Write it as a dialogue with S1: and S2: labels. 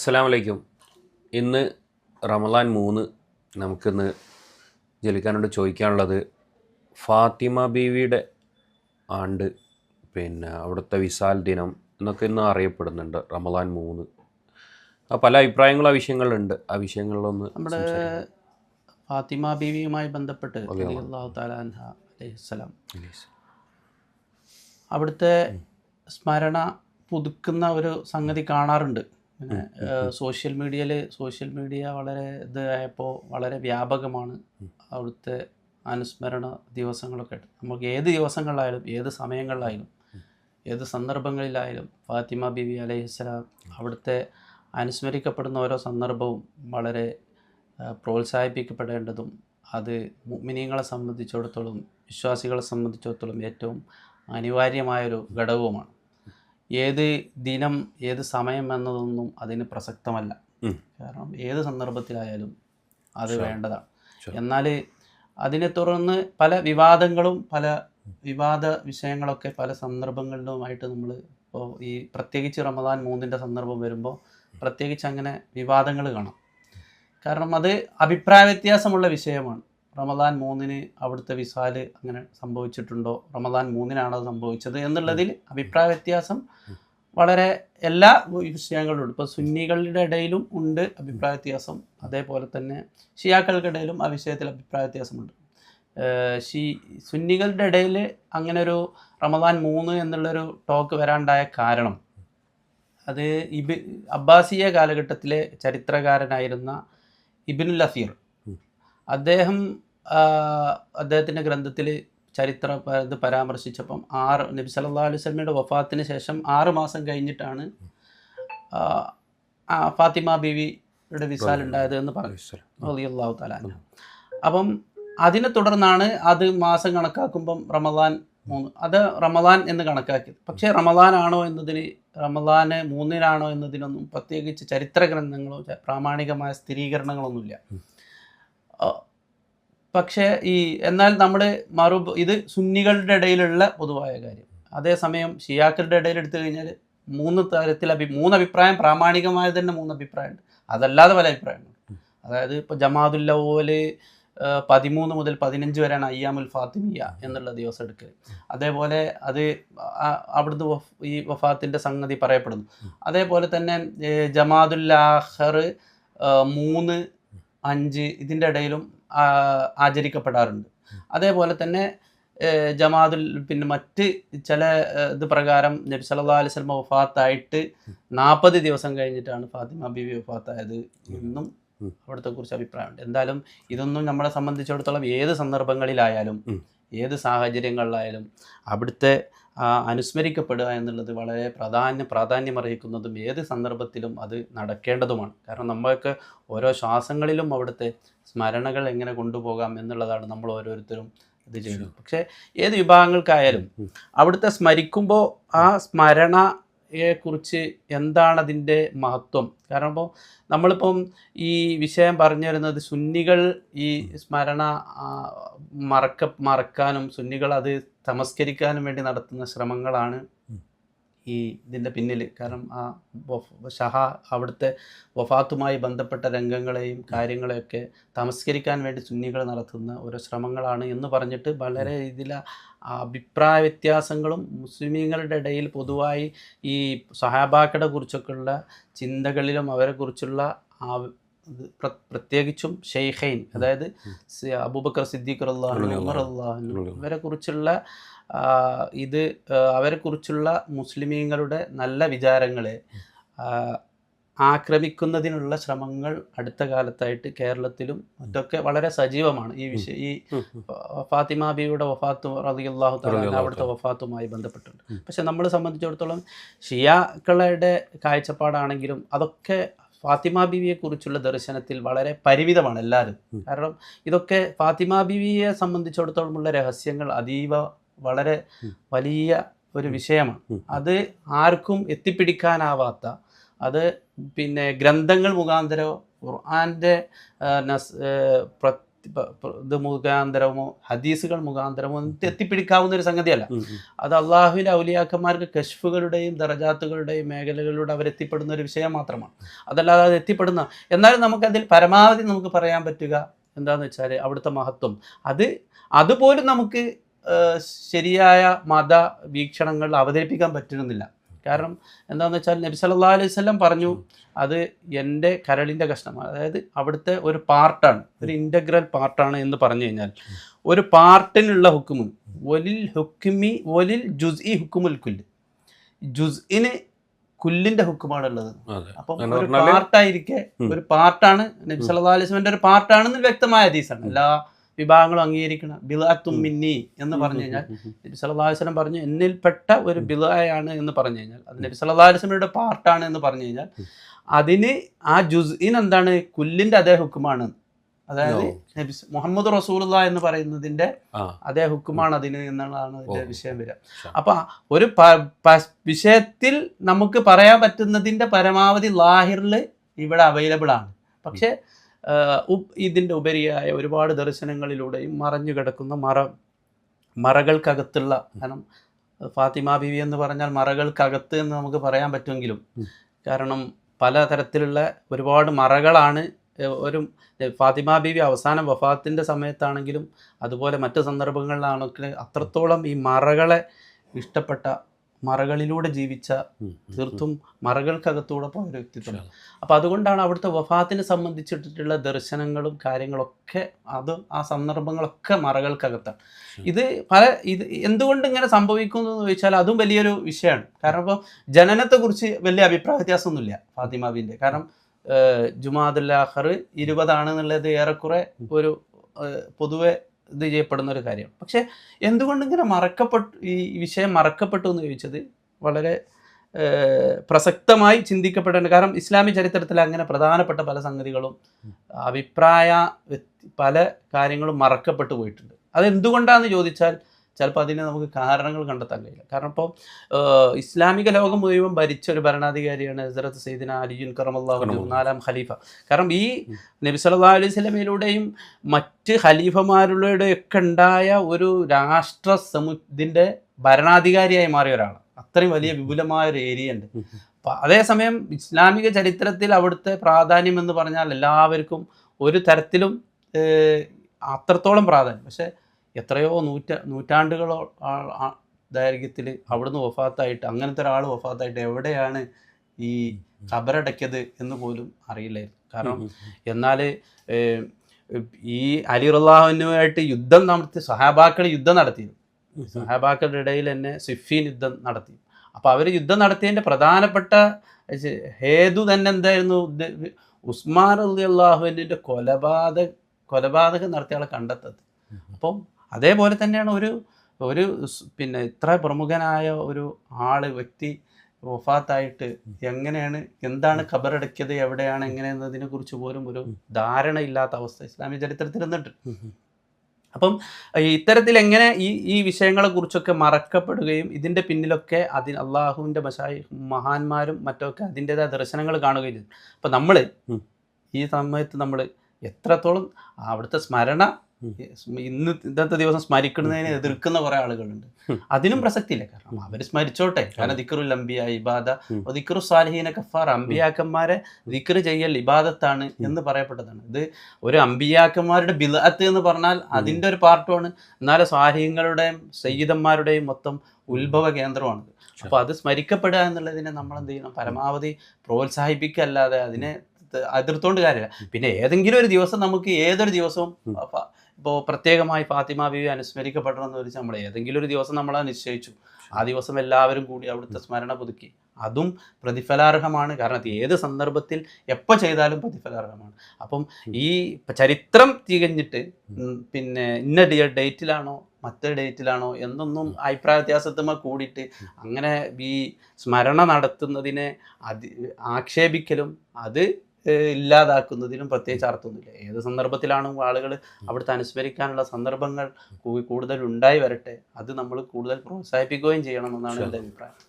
S1: അസ്സലാമു അലൈക്കും ഇന്ന് റമലാൻ മൂന്ന് നമുക്കിന്ന് ജലിക്കാനോട് ചോദിക്കാനുള്ളത് ഫാത്തിമ ബീവിയുടെ ആണ്ട് പിന്നെ അവിടുത്തെ വിസാൽ ദിനം എന്നൊക്കെ ഇന്ന് അറിയപ്പെടുന്നുണ്ട് റമലാൻ മൂന്ന്. ആ പല അഭിപ്രായങ്ങളും ആ വിഷയങ്ങളുണ്ട് ആ വിഷയങ്ങളിലൊന്ന്
S2: നമ്മുടെ ഫാത്തിമ ബീവിയുമായി ബന്ധപ്പെട്ട്
S1: റളിയല്ലാഹു
S2: അള്ളാഹു താലാൻഹ അലൈഹിസ്സലാം അവിടുത്തെ സ്മരണ പുതുക്കുന്ന ഒരു സംഗതി കാണാറുണ്ട്. സോഷ്യൽ മീഡിയയിൽ സോഷ്യൽ മീഡിയ വളരെ ഇതായപ്പോൾ വളരെ വ്യാപകമാണ് അവിടുത്തെ അനുസ്മരണ ദിവസങ്ങളൊക്കെ നമുക്ക് ഏത് ദിവസങ്ങളിലായാലും ഏത് സമയങ്ങളിലായാലും ഏത് സന്ദർഭങ്ങളിലായാലും ഫാത്തിമ ബിബി അലൈഹിസ്സലാം അവിടുത്തെ അനുസ്മരിക്കപ്പെടുന്ന ഓരോ സന്ദർഭവും വളരെ പ്രോത്സാഹിപ്പിക്കപ്പെടേണ്ടതും അത് മുഅ്മിനീങ്ങളെ സംബന്ധിച്ചിടത്തോളം വിശ്വാസികളെ സംബന്ധിച്ചിടത്തോളം ഏറ്റവും അനിവാര്യമായൊരു ഘടകവുമാണ്. ഏത് ദിനം ഏത് സമയം എന്നതൊന്നും അതിന് പ്രസക്തമല്ല. കാരണം ഏത് സന്ദർഭത്തിലായാലും അത് വേണ്ടതാണ്. എന്നാൽ അതിനെ തുടർന്ന് പല വിവാദങ്ങളും പല വിവാദ വിഷയങ്ങളൊക്കെ പല സന്ദർഭങ്ങളിലുമായിട്ട് നമ്മൾ ഇപ്പോൾ ഈ പ്രത്യേകിച്ച് റമദാൻ മൂന്നിന്റെ സന്ദർഭം വരുമ്പോൾ പ്രത്യേകിച്ച് അങ്ങനെ വിവാദങ്ങൾ കാണാം. കാരണം അത് അഭിപ്രായ വ്യത്യാസമുള്ള വിഷയമാണ്. റമദാൻ മൂന്നിന് അവിടുത്തെ വിസാൽ അങ്ങനെ സംഭവിച്ചിട്ടുണ്ടോ? റമദാൻ മൂന്നിനാണോ അത് സംഭവിച്ചത് എന്നുള്ളതിൽ അഭിപ്രായ വ്യത്യാസം വളരെ എല്ലാ വിഷയങ്ങളിലും ഉണ്ട്. ഇപ്പോൾ സുന്നികളുടെ ഇടയിലും ഉണ്ട് അഭിപ്രായ വ്യത്യാസം. അതേപോലെ തന്നെ ഷിയാക്കൾക്കിടയിലും ആ വിഷയത്തിൽ അഭിപ്രായ വ്യത്യാസമുണ്ട്. ഷി സുന്നികളുടെ ഇടയിൽ അങ്ങനെ ഒരു റമദാൻ മൂന്ന് എന്നുള്ളൊരു ടോക്ക് വരാണ്ടായ കാരണം അത് ഇബി അബ്ബാസിയ കാലഘട്ടത്തിലെ ചരിത്രകാരനായിരുന്ന ഇബിനുൽ അസീർ. അദ്ദേഹം അദ്ദേഹത്തിന്റെ ഗ്രന്ഥത്തിൽ ചരിത്ര ഇത് പരാമർശിച്ചപ്പം ആറ് നബി സല്ലാ അലൈഹി സ്വലമിയുടെ വഫാത്തിന് ശേഷം ആറ് മാസം കഴിഞ്ഞിട്ടാണ് ഫാത്തിമ ബീവിയുടെ വിസാൽ ഉണ്ടായത് എന്ന് പറഞ്ഞു അള്ളാഹു അൻഹ. അപ്പം അതിനെ തുടർന്നാണ് അത് മാസം കണക്കാക്കുമ്പം റമദാൻ മൂന്ന് അത് റമദാൻ എന്ന് കണക്കാക്കി പക്ഷേ റമദാൻ ആണോ എന്നതിന് റമദാന് മൂന്നിനാണോ എന്നതിനൊന്നും പ്രത്യേകിച്ച് ചരിത്ര ഗ്രന്ഥങ്ങളോ പ്രാമാണികമായ സ്ഥിരീകരണങ്ങളൊന്നുമില്ല. പക്ഷേ ഈ എന്നാൽ നമ്മൾ മറു ഇത് സുന്നികളുടെ ഇടയിലുള്ള പൊതുവായ കാര്യം. അതേസമയം ഷിയാക്കളുടെ ഇടയിൽ എടുത്തു കഴിഞ്ഞാൽ മൂന്ന് തരത്തിൽ അഭി മൂന്ന് അഭിപ്രായം പ്രാമാണികമായ തന്നെ മൂന്ന് അഭിപ്രായമുണ്ട്. അതല്ലാതെ പല അഭിപ്രായങ്ങളുണ്ട് അതായത് ഇപ്പോൾ ജമാദുൽ പോലെ പതിമൂന്ന് മുതൽ പതിനഞ്ച് വരെയാണ് അയ്യാമുൽ ഫാത്തിമിയ എന്നുള്ള ദിവസം എടുക്കൽ അതേപോലെ അത് അവിടുന്ന് ഈ വഫാത്തിന്റെ സംഗതി പറയപ്പെടുന്നു. അതേപോലെ തന്നെ ജമാദുൽ മൂന്ന് അഞ്ച് ഇതിന്റെ ഇടയിലും ആചരിക്കപ്പെടാറുണ്ട്. അതേപോലെ തന്നെ ജമാതുൽ പിന്നെ മറ്റ് ചില ഇത് പ്രകാരം നബി സല്ലാ അലൈഹി സ്വലമ വഫാത്തായിട്ട് നാൽപ്പത് ദിവസം കഴിഞ്ഞിട്ടാണ് ഫാത്തിമ ബിബി വഫാത്തായത് എന്നും. അവിടുത്തെ കുറിച്ച് അഭിപ്രായമുണ്ട്. എന്തായാലും ഇതൊന്നും നമ്മളെ സംബന്ധിച്ചിടത്തോളം ഏത് സന്ദർഭങ്ങളിലായാലും. ഏത് സാഹചര്യങ്ങളിലായാലും അവിടുത്തെ അനുസ്മരിക്കപ്പെടുക എന്നുള്ളത് വളരെ പ്രാധാന്യ പ്രാധാന്യം അർഹിക്കുന്നതും ഏത് സന്ദർഭത്തിലും അത് നടക്കേണ്ടതുമാണ്. കാരണം നമ്മൾക്ക് ഓരോ ശ്വാസങ്ങളിലും അവിടുത്തെ സ്മരണകൾ എങ്ങനെ കൊണ്ടുപോകാം എന്നുള്ളതാണ് നമ്മൾ ഓരോരുത്തരും ഇത് ചെയ്യുന്നത് പക്ഷേ ഏത് വിഭാഗങ്ങൾക്കായാലും. അവിടുത്തെ സ്മരിക്കുമ്പോൾ ആ സ്മരണ കുറിച്ച് എന്താണ് അതിന്റെ മഹത്വം കാരണം ഇപ്പോൾ നമ്മളിപ്പം ഈ വിഷയം പറഞ്ഞു വരുന്നത് സുന്നികൾ ഈ സ്മരണ മറക്ക മറക്കാനും സുന്നികൾ അത് തമസ്കരിക്കാനും വേണ്ടി നടത്തുന്ന ശ്രമങ്ങളാണ്. ഈ ഇതിന്റെ പിന്നിൽ കാരണം ആ ഷഹ അവിടുത്തെ വഫാത്തുമായി ബന്ധപ്പെട്ട രംഗങ്ങളെയും കാര്യങ്ങളെയൊക്കെ തമസ്കരിക്കാൻ വേണ്ടി സുന്നികൾ നടത്തുന്ന ഓരോ ശ്രമങ്ങളാണ് എന്ന് പറഞ്ഞിട്ട് വളരെ ഇതിൽ അഭിപ്രായ വ്യത്യാസങ്ങളും മുസ്ലിമീങ്ങളുടെ ഇടയിൽ പൊതുവായി ഈ സഹാബാക്കളെ കുറിച്ചൊക്കെയുള്ള ചിന്തകളിലും അവരെ കുറിച്ചുള്ള പ്രത്യേകിച്ചും ഷെയ്ഖൈൻ അതായത് അബൂബക്കർ സിദ്ദീഖ് അള്ളാഹു ഉമർ അള്ളാഹു ഇവരെ കുറിച്ചുള്ള ഇത് അവരെക്കുറിച്ചുള്ള മുസ്ലിമീങ്ങളുടെ നല്ല വിചാരങ്ങളെ ആക്രമിക്കുന്നതിനുള്ള ശ്രമങ്ങൾ അടുത്ത കാലത്തായിട്ട് കേരളത്തിലും മറ്റൊക്കെ വളരെ സജീവമാണ്. ഈ വിഷയം ഈ
S1: ഫാത്തിമാബിയുടെ വഫാത്തും
S2: ഫാത്തിമ ബിയുടെ വഫാത്ത് റളിയല്ലാഹു തആല അവിടുത്തെ. വഫാത്തുമായി ബന്ധപ്പെട്ടുണ്ട്. പക്ഷെ നമ്മളെ സംബന്ധിച്ചിടത്തോളം ഷിയാക്കളുടെ കാഴ്ചപ്പാടാണെങ്കിലും അതൊക്കെ ഫാത്തിമ ബിവിയെ കുറിച്ചുള്ള ദർശനത്തിൽ വളരെ പരിമിതമാണ് എല്ലാവരും. കാരണം ഇതൊക്കെ ഫാത്തിമ ബിവിയെ സംബന്ധിച്ചിടത്തോളമുള്ള രഹസ്യങ്ങൾ അതീവ വളരെ വലിയ ഒരു വിഷയമാണ്. അത് ആർക്കും എത്തിപ്പിടിക്കാനാവാത്ത അത് പിന്നെ ഗ്രന്ഥങ്ങൾ മുഖാന്തരമോ ഖുർആാന്റെ ഇത് മുഖാന്തരമോ ഹദീസുകൾ മുഖാന്തരമോ എത്തിപ്പിടിക്കാവുന്ന ഒരു സംഗതിയല്ല. അത് അള്ളാഹുവിന്റെ ഔലിയാക്കന്മാർക്ക് കശ്ഫുകളുടെയും ദറജാത്തുകളുടെയും മേഖലകളിലൂടെ അവരെത്തിപ്പെടുന്ന ഒരു വിഷയം മാത്രമാണ്. അതല്ലാതെ അത് എത്തിപ്പെടുന്ന എന്നാലും നമുക്കതിൽ പരമാവധി നമുക്ക് പറയാൻ പറ്റുക എന്താണെന്ന് വെച്ചാൽ അവിടുത്തെ മഹത്വം. അത് അതുപോലും നമുക്ക് ശരിയായ മത വീക്ഷണങ്ങൾ അവതരിപ്പിക്കാൻ പറ്റുന്നില്ല. കാരണം എന്താണെന്ന് വെച്ചാൽ നബി സല്ലല്ലാഹു അലൈഹി പറഞ്ഞു അത് എന്റെ കരളിന്റെ കഷ്ണമാണ്. അതായത് അവിടുത്തെ ഒരു പാർട്ടാണ് ഒരു ഇന്റഗ്രൽ പാർട്ടാണ് എന്ന് പറഞ്ഞു കഴിഞ്ഞാൽ ഒരു പാർട്ടിനുള്ള ഹുക്കുമ് ഒലിൽ ഹുക്കുമി ഒലിൽ ജുസ് ഇ ഹുക്കുമുൽ കുല്ല്. ജുസ്ഇന് കുല്ലിന്റെ ഹുക്കുമാണ് ഉള്ളത്
S1: അതെ.
S2: അപ്പം ഒരു പാർട്ടായിരിക്കെ. ഒരു പാർട്ടാണ് നബി സല്ലാ അലൈഹി സ്വലമിന്റെ ഒരു പാർട്ടാണെന്ന് വ്യക്തമായ ഹദീസാണ്. എല്ലാ വിഭാഗങ്ങളും അംഗീകരിക്കണം. ബിലാത്തും മിന്നി എന്ന് പറഞ്ഞു കഴിഞ്ഞാൽ നബി സല്ലല്ലാഹു അലൈഹി വസല്ലം പറഞ്ഞു എന്നിൽപ്പെട്ട ഒരു ബിലായാണ് എന്ന് പറഞ്ഞു കഴിഞ്ഞാൽ അത് നബി സല്ലല്ലാഹു അലൈഹി വസല്ലമയുടെ പാർട്ടാണ് എന്ന് പറഞ്ഞു കഴിഞ്ഞാൽ അതിന് ആ ജുസ്ഇന് എന്താണ്? കുല്ലിന്റെ അതേ ഹുക്കുമാണ്. അതായത് നബി മുഹമ്മദ് റസൂലുള്ള എന്ന് പറയുന്നതിന്റെ അതേ ഹുക്കുമാണ് അതിന് എന്നുള്ളതാണ് അതിന്റെ വിഷയം വരിക. അപ്പൊ ഒരു വിഷയത്തിൽ നമുക്ക് പറയാൻ പറ്റുന്നതിന്റെ പരമാവധി ലാഹിറിൽ ഇവിടെ അവൈലബിൾ ആണ്. പക്ഷേ ഇതിന്റെ ഉപരിയായ ഒരുപാട് ദർശനങ്ങളിലൂടെയും മറഞ്ഞു കിടക്കുന്ന മറ മറകൾക്കകത്തുള്ള കാരണം ഫാത്തിമ ബിവി എന്ന് പറഞ്ഞാൽ മറകൾക്കകത്ത് എന്ന് നമുക്ക് പറയാൻ പറ്റുമെങ്കിലും കാരണം പല തരത്തിലുള്ള ഒരുപാട് മറകളാണ് ഒരു ഫാത്തിമ ബീവി അവസാനം വഫാത്തിന്റെ സമയത്താണെങ്കിലും അതുപോലെ മറ്റു സന്ദർഭങ്ങളിലാണെങ്കിൽ അത്രത്തോളം ഈ മറകളെ ഇഷ്ടപ്പെട്ട മറകളിലൂടെ ജീവിച്ച തീർത്തും മറകൾക്കകത്തൂടെ പോയ ഒരു വ്യക്തിത്വം.
S1: അപ്പൊ
S2: അപ്പോൾ അതുകൊണ്ടാണ് അവിടുത്തെ വഫാത്തിനെ സംബന്ധിച്ചിട്ടുള്ള ദർശനങ്ങളും കാര്യങ്ങളൊക്കെ അത് ആ സന്ദർഭങ്ങളൊക്കെ മറകൾക്കകത്താണ്. ഇത് പല ഇത് എന്തുകൊണ്ട് ഇങ്ങനെ സംഭവിക്കുന്നു എന്ന് ചോദിച്ചാൽ അതും വലിയൊരു വിഷയമാണ്. കാരണം ഇപ്പോൾ ജനനത്തെക്കുറിച്ച് വലിയ അഭിപ്രായ വ്യത്യാസമൊന്നുമില്ല ഫാത്തിമാബിന്റെ കാരണം ജുമാദുല്ലാഹർ ഇരുപതാണെന്നുള്ളത് ഏറെക്കുറെ ഒരു പൊതുവെ ഇത് ചെയ്യപ്പെടുന്ന ഒരു കാര്യം. പക്ഷേ എന്തുകൊണ്ട് ഇങ്ങനെ മറക്കപ്പെട്ടു ഈ വിഷയം മറക്കപ്പെട്ടു എന്ന് ചോദിച്ചത് വളരെ പ്രസക്തമായി ചിന്തിക്കപ്പെടേണ്ട കാരണം ഇസ്ലാമിക ചരിത്രത്തിൽ അങ്ങനെ പ്രധാനപ്പെട്ട പല സംഗതികളും അഭിപ്രായ പല കാര്യങ്ങളും മറക്കപ്പെട്ടു പോയിട്ടുണ്ട്. അതെന്തുകൊണ്ടാണെന്ന് ചോദിച്ചാൽ ചിലപ്പോൾ അതിനെ നമുക്ക് കാരണങ്ങൾ കണ്ടെത്താൻ കഴിയില്ല. കാരണം ഇപ്പോൾ ഇസ്ലാമിക ലോകം മുഴുവൻ ഭരിച്ച ഒരു ഭരണാധികാരിയാണ് ഹസരത്ത് സെയ്ദിന അലിയുൻ കറമല്ലാഹു. നാലാം ഖലീഫ. കാരണം ഈ നബി സല്ലല്ലാഹു അലൈഹി സ്വലമയിലൂടെയും മറ്റ് ഖലീഫമാരുടെയൊക്കെ ഉണ്ടായ ഒരു രാഷ്ട്ര സമു ഇതിന്റെ ഭരണാധികാരിയായി മാറിയ ഒരാളാണ്. അത്രയും വലിയ വിപുലമായ ഒരു ഏരിയ ഉണ്ട്. അപ്പം അതേസമയം ഇസ്ലാമിക ചരിത്രത്തിൽ അവിടുത്തെ പ്രാധാന്യം എന്ന് പറഞ്ഞാൽ എല്ലാവർക്കും ഒരു തരത്തിലും അത്രത്തോളം പ്രാധാന്യം. പക്ഷെ എത്രയോ നൂറ്റ നൂറ്റാണ്ടുകളോ ദൈർഘ്യത്തിൽ അവിടുന്ന് വഫാത്തായിട്ട് അങ്ങനത്തെ ഒരാൾ വഫാത്തായിട്ട് എവിടെയാണ് ഈ ഖബറടക്കിയത് എന്ന് പോലും അറിയില്ലായിരുന്നു. കാരണം എന്നാൽ ഈ അലി റല്ലാഹുനുമായിട്ട് യുദ്ധം നടത്തി സഹാബാക്കൾ യുദ്ധം നടത്തി. സഹാബാക്കളുടെ ഇടയിൽ തന്നെ സിഫീൻ യുദ്ധം നടത്തി. അപ്പോൾ അവർ യുദ്ധം നടത്തിയതിന്റെ പ്രധാനപ്പെട്ട ഹേതു തന്നെ എന്തായിരുന്നു? ഉസ്മാൻ അലി അള്ളാഹുവിന്റെ കൊലപാതക കൊലപാതകം നടത്തിയ ആളെ കണ്ടെത്തത്. അപ്പം അതേപോലെ തന്നെയാണ് ഒരു ഒരു പിന്നെ ഇത്ര പ്രമുഖനായ ഒരു ആൾ വ്യക്തി വഫാത്തായിട്ട് എങ്ങനെയാണ് എന്താണ് ഖബറടക്കിയത് എവിടെയാണ് എങ്ങനെയെന്നതിനെ കുറിച്ച് പോലും ഒരു ധാരണയില്ലാത്ത അവസ്ഥ ഇസ്ലാമിക ചരിത്രത്തിൽ നിന്നിട്ട്. അപ്പം ഇത്തരത്തിൽ എങ്ങനെ ഈ ഈ വിഷയങ്ങളെ കുറിച്ചൊക്കെ മറക്കപ്പെടുകയും ഇതിന്റെ പിന്നിലൊക്കെ അതിന് അള്ളാഹുവിന്റെ മഷായി മഹാന്മാരും മറ്റൊക്കെ അതിന്റെതായ ദർശനങ്ങൾ കാണുകയും ചെയ്തു. അപ്പം നമ്മൾ ഈ സമയത്ത് നമ്മൾ എത്രത്തോളം അവിടുത്തെ സ്മരണ. ഇന്ന് ഇന്നത്തെ ദിവസം സ്മരിക്കുന്നതിനെ എതിർക്കുന്ന കുറെ ആളുകളുണ്ട്. അതിനും പ്രസക്തിയില്ല. കാരണം അവർ സ്മരിച്ചോട്ടെ. കാരണം ദിക്കറു ലംബിയ ഇബാദ. ദിക്കറു സാലിഹീന കഫാർ അമ്പിയാക്കന്മാരെ ദിക്കറ് ചെയ്യൽ ഇബാദത്താണ് എന്ന് പറയപ്പെട്ടതാണ്. ഇത് ഒരു അമ്പിയാക്കന്മാരുടെ ബിലഅത്ത് എന്ന് പറഞ്ഞാൽ അതിന്റെ ഒരു പാർട്ടുമാണ്. എന്നാലും സാലഹീങ്ങളുടെയും സയ്യിദന്മാരുടെയും മൊത്തം ഉത്ഭവ കേന്ദ്രമാണ്. അപ്പോൾ അത് സ്മരിക്കപ്പെടുക എന്നുള്ളതിനെ നമ്മൾ എന്ത് ചെയ്യണം? പരമാവധി പ്രോത്സാഹിപ്പിക്കുക അല്ലാതെ അതിനെ അതിർത്തോണ്ട് എതിർത്തോണ്ട് കാര്യമില്ല. പിന്നെ ഏതെങ്കിലും ഒരു ദിവസം നമുക്ക് ഏതൊരു ദിവസവും. ഇപ്പോൾ പ്രത്യേകമായി ഫാത്തിമ ബീവി അനുസ്മരിക്കപ്പെടണം എന്ന് വെച്ചാൽ നമ്മൾ ഏതെങ്കിലും ഒരു ദിവസം നമ്മൾ നിശ്ചയിച്ചു. ആ ദിവസം എല്ലാവരും കൂടി അവിടുത്തെ സ്മരണ പുതുക്കി. അതും പ്രതിഫലാർഹമാണ്. കാരണം ഏത് സന്ദർഭത്തിൽ എപ്പോൾ ചെയ്താലും പ്രതിഫലാർഹമാണ്. അപ്പം ഈ ചരിത്രം തികഞ്ഞിട്ട് പിന്നെ ഇന്ന ഡേ- ഡേറ്റിലാണോ മറ്റൊരു ഡേറ്റിലാണോ എന്നൊന്നും അഭിപ്രായ വ്യത്യാസത്തുമ്പോൾ കൂടിയിട്ട് അങ്ങനെ ഈ സ്മരണ നടത്തുന്നതിനെ അതി ആക്ഷേപിക്കലും അത് ഇല്ലാതാക്കുന്നതിനും പ്രത്യേകിച്ച് അർത്ഥമൊന്നുമില്ല. ഏത് സന്ദർഭത്തിലാണ് ആളുകൾ അവിടുത്തെ അനുസ്മരിക്കാനുള്ള സന്ദർഭങ്ങൾ കൂടുതൽ ഉണ്ടായി വരട്ടെ അത് നമ്മൾ കൂടുതൽ പ്രോത്സാഹിപ്പിക്കുകയും ചെയ്യണം എന്നാണ് എന്റെ അഭിപ്രായം.